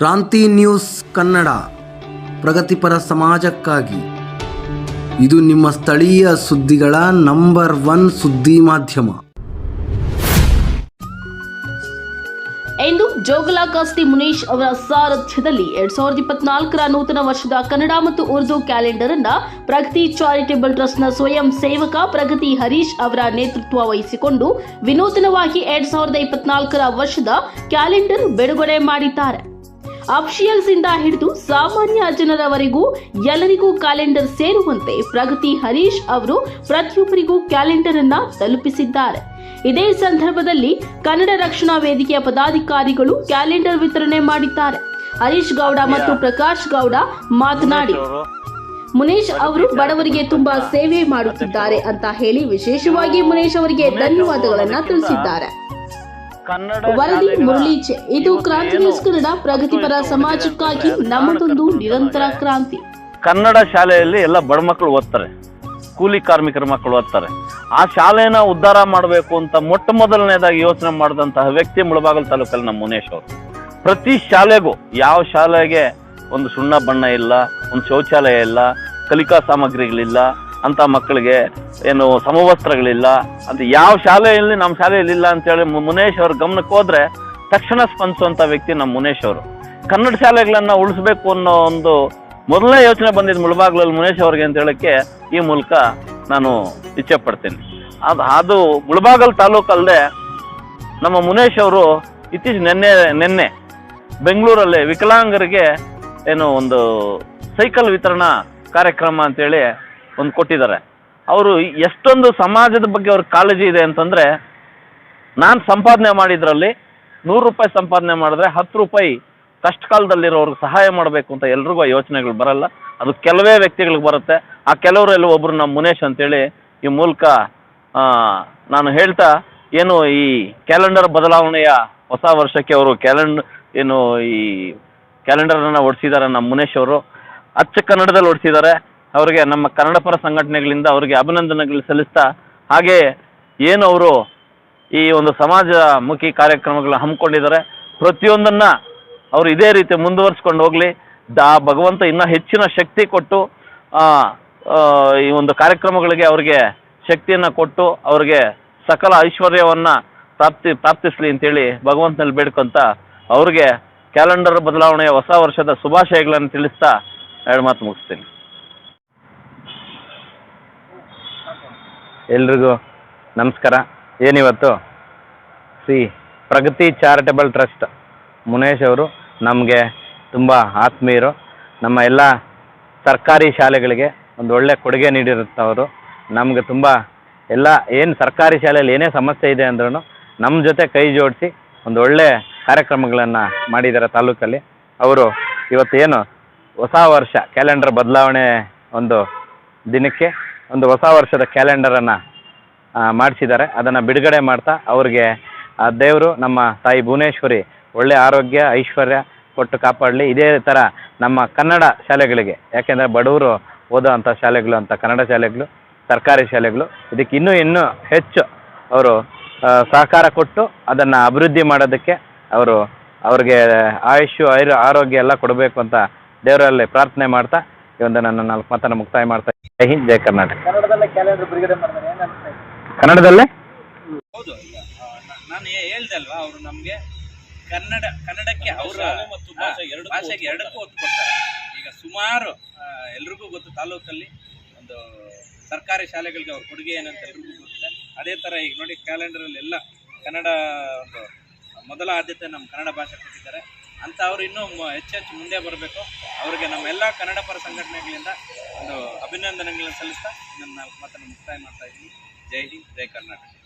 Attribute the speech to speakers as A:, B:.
A: ಕ್ರಾಂತಿ ನ್ಯೂಸ್ ಕನ್ನಡ, ಪ್ರಗತಿಪರ ಸಮಾಜಕ್ಕಾಗಿ. ಇದು ನಿಮ್ಮ ಸ್ಥಳೀಯ ಸುದ್ದಿಗಳ ನಂಬರ್ ಒನ್ ಸುದ್ದಿ ಮಾಧ್ಯಮ.
B: ಎಂದು ಜೋಗಲಾಕಾಸ್ತಿ ಕಸ್ತಿ ಮುನೀಶ್ ಅವರ ಸಾರಥ್ಯದಲ್ಲಿ ಎರಡ್ ಸಾವಿರದ ಇಪ್ಪತ್ನಾಲ್ಕರ ನೂತನ ವರ್ಷದ ಕನ್ನಡ ಮತ್ತು ಉರ್ದು ಕ್ಯಾಲೆಂಡರ್ ಅನ್ನ ಪ್ರಗತಿ ಚಾರಿಟೇಬಲ್ ಟ್ರಸ್ಟ್ನ ಸ್ವಯಂ ಸೇವಕ ಪ್ರಗತಿ ಹರೀಶ್ ಅವರ ನೇತೃತ್ವ ವಹಿಸಿಕೊಂಡು ವಿನೂತನವಾಗಿ ಎರಡ್ ಸಾವಿರದ ಇಪ್ಪತ್ನಾಲ್ಕರ ವರ್ಷದ ಕ್ಯಾಲೆಂಡರ್ ಬಿಡುಗಡೆ ಮಾಡಿದ್ದಾರೆ. ಅಫಿಷಿಯಲ್ಸ್ ಇಂದ ಹಿಡಿದು ಸಾಮಾನ್ಯ ಜನರವರೆಗೂ ಎಲ್ಲರಿಗೂ ಕ್ಯಾಲೆಂಡರ್ ಸೇರುವಂತೆ ಪ್ರಗತಿ ಹರೀಶ್ ಅವರು ಪ್ರತಿಯೊಬ್ಬರಿಗೂ ಕ್ಯಾಲೆಂಡರ್ ಅನ್ನ ತಲುಪಿಸಿದ್ದಾರೆ. ಇದೇ ಸಂದರ್ಭದಲ್ಲಿ ಕನ್ನಡ ರಕ್ಷಣಾ ವೇದಿಕೆಯ ಪದಾಧಿಕಾರಿಗಳು ಕ್ಯಾಲೆಂಡರ್ ವಿತರಣೆ ಮಾಡಿದ್ದಾರೆ. ಹರೀಶ್ ಗೌಡ ಮತ್ತು ಪ್ರಕಾಶ್ ಗೌಡ ಮಾತನಾಡಿ ಮುನೇಶ್ ಅವರು. ಬಡವರಿಗೆ ತುಂಬಾ ಸೇವೆ ಮಾಡುತ್ತಿದ್ದಾರೆ ಅಂತ ಹೇಳಿ ವಿಶೇಷವಾಗಿ ಮುನೇಶ್ ಅವರಿಗೆ ಧನ್ಯವಾದಗಳನ್ನ ತಿಳಿಸಿದ್ದಾರೆ. ವರದಿ ಮುರಳೀಚೆ ಇದು ಕ್ರಾಂತಿ ನ್ಯೂಸ್ ಕನ್ನಡ ಪ್ರಗತಿಪರ ಸಮಾಜಕ್ಕಾಗಿ ನಮ್ಮದೊಂದು ನಿರಂತರ ಕ್ರಾಂತಿ.
C: ಕನ್ನಡ ಶಾಲೆಯಲ್ಲಿ ಎಲ್ಲ ಬಡ ಮಕ್ಕಳು ಓದ್ತಾರೆ. ಕೂಲಿ ಕಾರ್ಮಿಕರ ಮಕ್ಕಳು ಓದ್ತಾರೆ. ಆ ಶಾಲೆನ ಉದ್ಧಾರ ಮಾಡಬೇಕು ಅಂತ ಮೊಟ್ಟ ಮೊದಲನೇದಾಗಿ ಯೋಚನೆ ಮಾಡಿದಂತಹ ವ್ಯಕ್ತಿ ಮುಳಬಾಗಲ್ ತಾಲೂಕಲ್ಲಿ ನಮ್ಮ ಮುನೇಶ್ ಅವರು. ಪ್ರತಿ ಶಾಲೆಗೂ ಯಾವ ಶಾಲೆಗೆ ಒಂದು ಸುಣ್ಣ ಬಣ್ಣ ಇಲ್ಲ ಒಂದು ಶೌಚಾಲಯ ಇಲ್ಲ ಕಲಿಕಾ ಸಾಮಗ್ರಿಗಳಿಲ್ಲ ಅಂತ ಮಕ್ಕಳಿಗೆ ಏನು ಸಮವಸ್ತ್ರಗಳಿಲ್ಲ ಅಂತ ಯಾವ ಶಾಲೆಯಲ್ಲಿ ನಮ್ಮ ಶಾಲೆಯಲ್ಲಿ ಇಲ್ಲ ಅಂತೇಳಿ ಮುನೇಶ್ ಅವ್ರ ಗಮನಕ್ಕೆ ಹೋದ್ರೆ ತಕ್ಷಣ ಸ್ಪಂದಿಸುವಂತ ವ್ಯಕ್ತಿ ನಮ್ಮ ಮುನೇಶ್ ಅವರು. ಕನ್ನಡ ಶಾಲೆಗಳನ್ನ ಉಳಿಸ್ಬೇಕು ಅನ್ನೋ ಒಂದು ಮೊದಲನೇ ಯೋಚನೆ ಬಂದಿದ್ದು ಮುಳಬಾಗ್ಲಲ್ಲಿ ಮುನೇಶ್ ಅವ್ರಿಗೆ ಅಂತ ಹೇಳಕ್ಕೆ ಈ ಮೂಲಕ ನಾನು ಇಚ್ಛೆ ಪಡ್ತೀನಿ. ಅದು ಅದು ಮುಳಬಾಗಲ್ ತಾಲೂಕಲ್ಲದೆ ನಮ್ಮ ಮುನೇಶ್ ಅವರು ಇತ್ತೀಚೆಗೆ ನಿನ್ನೆ ನಿನ್ನೆ ಬೆಂಗಳೂರಲ್ಲಿ ವಿಕಲಾಂಗರಿಗೆ ಏನು ಒಂದು ಸೈಕಲ್ ವಿತರಣಾ ಕಾರ್ಯಕ್ರಮ ಅಂತೇಳಿ ಒಂದು ಕೊಟ್ಟಿದ್ದಾರೆ. ಅವರು ಎಷ್ಟೊಂದು ಸಮಾಜದ ಬಗ್ಗೆ ಅವ್ರ ಕಾಳಜಿ ಇದೆ ಅಂತಂದ್ರೆ, ನಾನು ಸಂಪಾದನೆ ಮಾಡಿದ್ರಲ್ಲಿ ನೂರು ರೂಪಾಯಿ ಸಂಪಾದನೆ ಮಾಡಿದ್ರೆ ಹತ್ತು ರೂಪಾಯಿ ಕಷ್ಟ ಕಾಲದಲ್ಲಿರೋರ್ಗೆ ಸಹಾಯ ಮಾಡಬೇಕು ಅಂತ ಎಲ್ರಿಗೂ ಆ ಯೋಚನೆಗಳು ಬರಲ್ಲ. ಅದು ಕೆಲವೇ ವ್ಯಕ್ತಿಗಳಿಗೆ ಬರುತ್ತೆ. ಆ ಕೆಲವರಲ್ಲಿ ಒಬ್ರು ನಮ್ಮ ಮುನೇಶ್ ಅಂತೇಳಿ ಈ ಮೂಲಕ ನಾನು ಹೇಳ್ತಾ ಏನು ಈ ಕ್ಯಾಲೆಂಡರ್ ಬದಲಾವಣೆಯ ಹೊಸ ವರ್ಷಕ್ಕೆ ಅವರು ಕ್ಯಾಲೆಂಡರ್ ಏನು ಈ ಕ್ಯಾಲೆಂಡರನ್ನು ಹೊಡ್ಸಿದ್ದಾರೆ ನಮ್ಮ ಮುನೇಶ್ ಅವರು. ಅಚ್ಚ ಕನ್ನಡದಲ್ಲಿ ಹೊಡ್ಸಿದ್ದಾರೆ ಅವರಿಗೆ ನಮ್ಮ ಕನ್ನಡ ಪರ ಸಂಘಟನೆಗಳಿಂದ ಅವರಿಗೆ ಅಭಿನಂದನೆಗಳು ಸಲ್ಲಿಸ್ತಾ, ಹಾಗೆ ಏನು ಅವರು ಈ ಒಂದು ಸಮಾಜ ಮುಖಿ ಕಾರ್ಯಕ್ರಮಗಳನ್ನ ಹಮ್ಮಿಕೊಂಡಿದ್ದಾರೆ, ಪ್ರತಿಯೊಂದನ್ನು ಅವರು ಇದೇ ರೀತಿ ಮುಂದುವರಿಸ್ಕೊಂಡು ಹೋಗಲಿ. ದಾ ಭಗವಂತ ಇನ್ನೂ ಹೆಚ್ಚಿನ ಶಕ್ತಿ ಕೊಟ್ಟು ಈ ಒಂದು ಕಾರ್ಯಕ್ರಮಗಳಿಗೆ ಅವರಿಗೆ ಶಕ್ತಿಯನ್ನು ಕೊಟ್ಟು, ಅವರಿಗೆ ಸಕಲ ಐಶ್ವರ್ಯವನ್ನು ಪ್ರಾಪ್ತಿ, ಪ್ರಾಪ್ತಿಸಲಿ ಅಂತೇಳಿ ಭಗವಂತನಲ್ಲಿ ಬೇಡ್ಕೊಂತ ಅವರಿಗೆ ಕ್ಯಾಲೆಂಡರ್ ಬದಲಾವಣೆಯ ಹೊಸ ವರ್ಷದ ಶುಭಾಶಯಗಳನ್ನು ತಿಳಿಸ್ತಾ ಎರಡು ಮಾತು ಮುಗಿಸ್ತೀನಿ. ಎಲ್ರಿಗೂ ನಮಸ್ಕಾರ. ಏನಿವತ್ತು? ಶ್ರೀ ಪ್ರಗತಿ ಚಾರಿಟಬಲ್ ಟ್ರಸ್ಟ್ ಮುನೇಶ್ ಅವರು ನಮಗೆ ತುಂಬ ಆತ್ಮೀಯರು. ನಮ್ಮ ಎಲ್ಲ ಸರ್ಕಾರಿ ಶಾಲೆಗಳಿಗೆ ಒಂದು ಒಳ್ಳೆ ಕೊಡುಗೆ ನೀಡಿರುತ್ತವರು. ನಮಗೆ ತುಂಬ ಎಲ್ಲ ಏನು ಸರ್ಕಾರಿ ಶಾಲೆಯಲ್ಲಿ ಏನೇ ಸಮಸ್ಯೆ ಇದೆ ಅಂದ್ರೂ ನಮ್ಮ ಜೊತೆ ಕೈ ಜೋಡಿಸಿ ಒಂದು ಒಳ್ಳೆ ಕಾರ್ಯಕ್ರಮಗಳನ್ನು ಮಾಡಿದ್ದಾರೆ ತಾಲೂಕಲ್ಲಿ. ಅವರು ಇವತ್ತೇನು ಹೊಸ ವರ್ಷ, ಕ್ಯಾಲೆಂಡರ್ ಬದಲಾವಣೆ ಒಂದು ದಿನಕ್ಕೆ ಒಂದು ಹೊಸ ವರ್ಷದ ಕ್ಯಾಲೆಂಡರನ್ನು ಮಾಡಿಸಿದ್ದಾರೆ. ಅದನ್ನು ಬಿಡುಗಡೆ ಮಾಡ್ತಾ ಅವ್ರಿಗೆ, ಆ, ದೇವರು ನಮ್ಮ ತಾಯಿ ಭುವನೇಶ್ವರಿ ಒಳ್ಳೆ ಆರೋಗ್ಯ, ಐಶ್ವರ್ಯ ಕೊಟ್ಟು ಕಾಪಾಡಲಿ. ಇದೇ ಥರ ನಮ್ಮ ಕನ್ನಡ ಶಾಲೆಗಳಿಗೆ, ಯಾಕೆಂದರೆ ಬಡವರು ಓದೋ ಅಂಥ ಶಾಲೆಗಳು ಅಂತ ಕನ್ನಡ ಶಾಲೆಗಳು, ಸರ್ಕಾರಿ ಶಾಲೆಗಳು, ಇದಕ್ಕೆ ಇನ್ನೂ ಇನ್ನೂ ಹೆಚ್ಚು ಅವರು ಸಹಕಾರ ಕೊಟ್ಟು ಅದನ್ನು ಅಭಿವೃದ್ಧಿ ಮಾಡೋದಕ್ಕೆ ಅವರು ಅವ್ರಿಗೆ ಆಯುಷು ಐರು ಆರೋಗ್ಯ ಎಲ್ಲ ಕೊಡಬೇಕು ಅಂತ ದೇವರಲ್ಲಿ ಪ್ರಾರ್ಥನೆ ಮಾಡ್ತಾ ಒಂದು ನನ್ನ ನಾಲ್ಕು ಮಾತನ್ನು ಮುಕ್ತಾಯ ಮಾಡ್ತಾ ಜೈ ಹಿಂದ್ ಜೈ ಕರ್ನಾಟಕ. ಕನ್ನಡದಲ್ಲೇ
D: ಹೌದು. ನಾನು ಹೇಳ್ದೆ ಅಲ್ವಾ ಅವರು ನಮ್ಗೆ ಕನ್ನಡ ಕನ್ನಡಕ್ಕೆ ಅವರ ಮತ್ತು ಭಾಷೆಗೆ ಎರಡಕ್ಕೂ ಒತ್ತು ಕೊಡ್ತಾರೆ ಈಗ ಸುಮಾರು ಆ, ಎಲ್ರಿಗೂ ಗೊತ್ತು ತಾಲೂಕಲ್ಲಿ ಒಂದು ಸರ್ಕಾರಿ ಶಾಲೆಗಳಿಗೆ ಅವ್ರ ಕೊಡುಗೆ ಏನಂತ ಎಲ್ರಿಗೂ ಗೊತ್ತಿದೆ ಅದೇ ತರ ಈಗ ನೋಡಿ ಕ್ಯಾಲೆಂಡರಲ್ಲಿ ಎಲ್ಲ ಕನ್ನಡ ಒಂದು ಮೊದಲ ಆದ್ಯತೆ ನಮ್ಮ ಕನ್ನಡ ಭಾಷೆ ಕೊಟ್ಟಿದ್ದಾರೆ. ಅಂತ ಅವರು ಇನ್ನೂ ಹೆಚ್ಚೆಚ್ಚು ಮುಂದೆ ಬರಬೇಕು. ಅವರಿಗೆ ನಮ್ಮ ಎಲ್ಲ ಕನ್ನಡ ಪರ ಸಂಘಟನೆಗಳಿಂದ ಒಂದು ಅಭಿನಂದನೆಗಳನ್ನು ಸಲ್ಲಿಸ್ತಾ ನನ್ನ ಮಾತನ್ನು ಮುಕ್ತಾಯ ಮಾಡ್ತಾ ಇದ್ದೀನಿ. ಜೈ ಹಿಂದ್, ಜೈ ಕರ್ನಾಟಕ.